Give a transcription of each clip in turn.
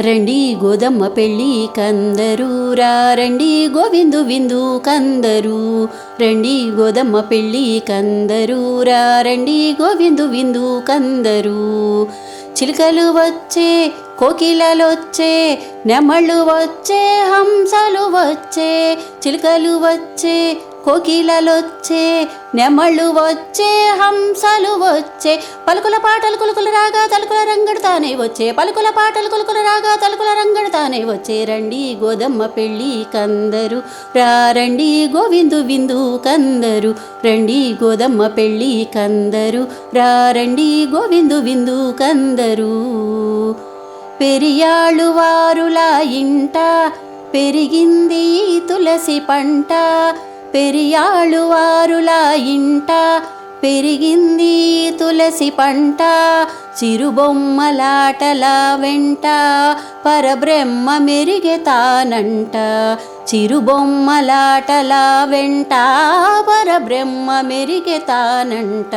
రండి గోదమ్మ పెళ్ళి కందరు రండి గోవిందు విందు కందరు. రండి గోదమ్మ పెళ్ళి కందరు రండి గోవిందు విందు కందరు. చిలుకలు వచ్చే కోకిలలొచ్చే నెమళ్ళు వచ్చే హంసలు వచ్చే చిలుకలు వచ్చే కోకిలలొచ్చే నెమళ్ళు వచ్చే హంసలు వచ్చే పలుకుల పాటలు కులుకుల రాగా తలుకుల రంగడు తానే వచ్చే పలుకుల పాటలు కులుకుల రాగా తలుకుల రంగడు తానే వచ్చే. రండి గోదమ్మ పెళ్ళి కందరు రండి గోవిందు విందు కందరు రండి గోదమ్మ పెళ్ళి కందరు రండి గోవిందు విందు కందరు. పెరియాళ్ళు వారులా ఇంట పెరిగింది తులసి పంట పెరియాళ్ళు వారులా ఇంట పెరిగింది తులసి పంట చిరుబొమ్మలాటల వెంట పరబ్రహ్మ మెరిగెతానంట. చిరుబొమ్మలాటలా వెంట పరబ్రహ్మ మెరిగెతానంట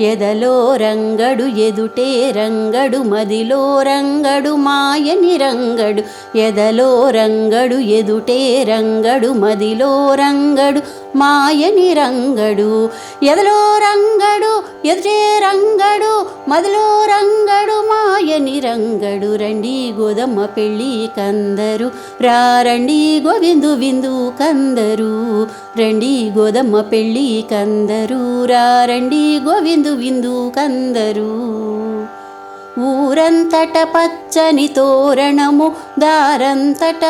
ఎదలో రంగడు ఎదుటే రంగడు మదిలో రంగడు మాయని రంగడు. ఎదలో రంగడు ఎదుటే రంగడు మదిలో రంగడు మాయని రంగడు. ఎదలో రంగడు ఎదుటే రంగడు మదిలో రంగడు మా మాయని రంగడు రండి గోదమ్మ పెళ్ళి కందరు. రండి గోవిందు విందు కందరు. రండి గోదమ్మ పెళ్ళి కందరు. రండి గోవిందు విందు కందరు. ఊరంతట పచ్చని తోరణము దారంతట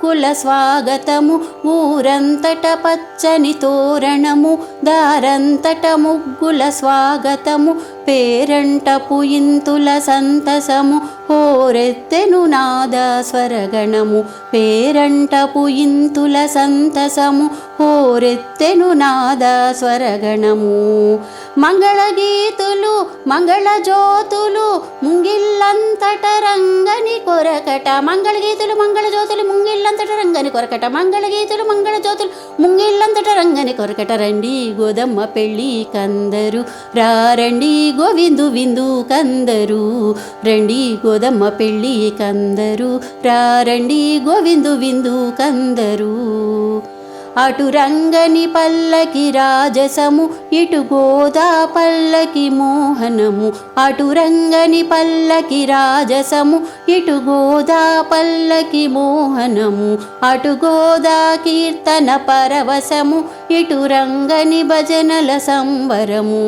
కుల స్వాగతము ఊరంతట పచ్చని తోరణము దారంతట ముగ్గుల స్వాగతము పేరంటపు ఇంతుల సంతసము హోరెత్తెను నాద స్వరగణము పేరంటపు ఇంతుల సంతసము హోరెత్తెను నాద స్వరగణము. మంగళగీతులు మంగళజ్యోతులు ముంగిల్లంతట రంగని కొరకట. మంగళగీతులు మంగళజ్యోతులు ముంగిల్లంతట రంగని కొరకట మంగళగీతులు మంగళజ్యోతులు ముంగిళ్ళంతట రంగని కొరకట. రండి గోదమ్మ పెళ్ళి కందరు రారండి గోవిందు విందు కందరు. రండి గోదమ్మ పెళ్ళి కందరు రారండి గోవిందు విందు కందరు. అటు రంగని పల్లకి రాజసము ఇటు గోదా పల్లకి మోహనము. అటు రంగని పల్లకి రాజసము ఇటు గోదా పల్లకి మోహనము. అటు గోదా కీర్తన పరవశము ఇటు రంగని భజనల సంబరము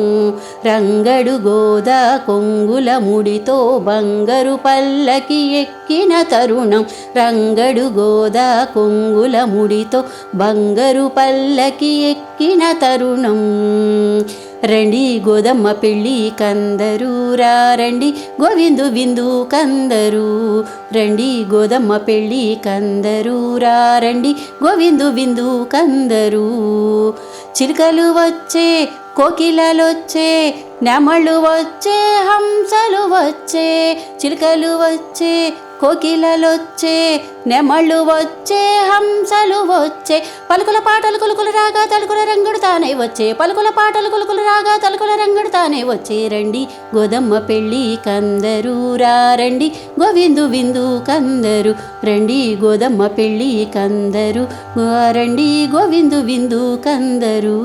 రంగడు గోదా కొంగుల ముడితో బంగరు పల్లకి ఎక్కిన తరుణం రంగడు గోదా కొంగుల ముడితో బంగరు పల్లకి ఎక్కిన తరుణం. రండి గోదమ్మ పెళ్ళి కందరు రండి గోవిందు విందు కందరు. రండి గోదమ్మ పెళ్ళి కందరు రండి గోవిందు విందు కందరు. చిలుకలు వచ్చే కోకిలలొచ్చే నెమళ్ళు వచ్చే హంసలు వచ్చే చిలుకలు వచ్చే కోకిలలొచ్చే నెమళ్ళు వచ్చే హంసలు వచ్చే పలుకుల పాటలు కులుకులు రాగా తలుకుల రంగుడు తానే వచ్చే పలుకుల పాటలు కులుకులు రాగా తలుకుల రంగుడు తానే వచ్చే రండి. గోదమ్మ పెళ్ళి కందరు రండి. గోవిందు విందు కందరు రండి. గోదమ్మ పెళ్ళి కందరు రండి. గోవిందు విందు కందరు.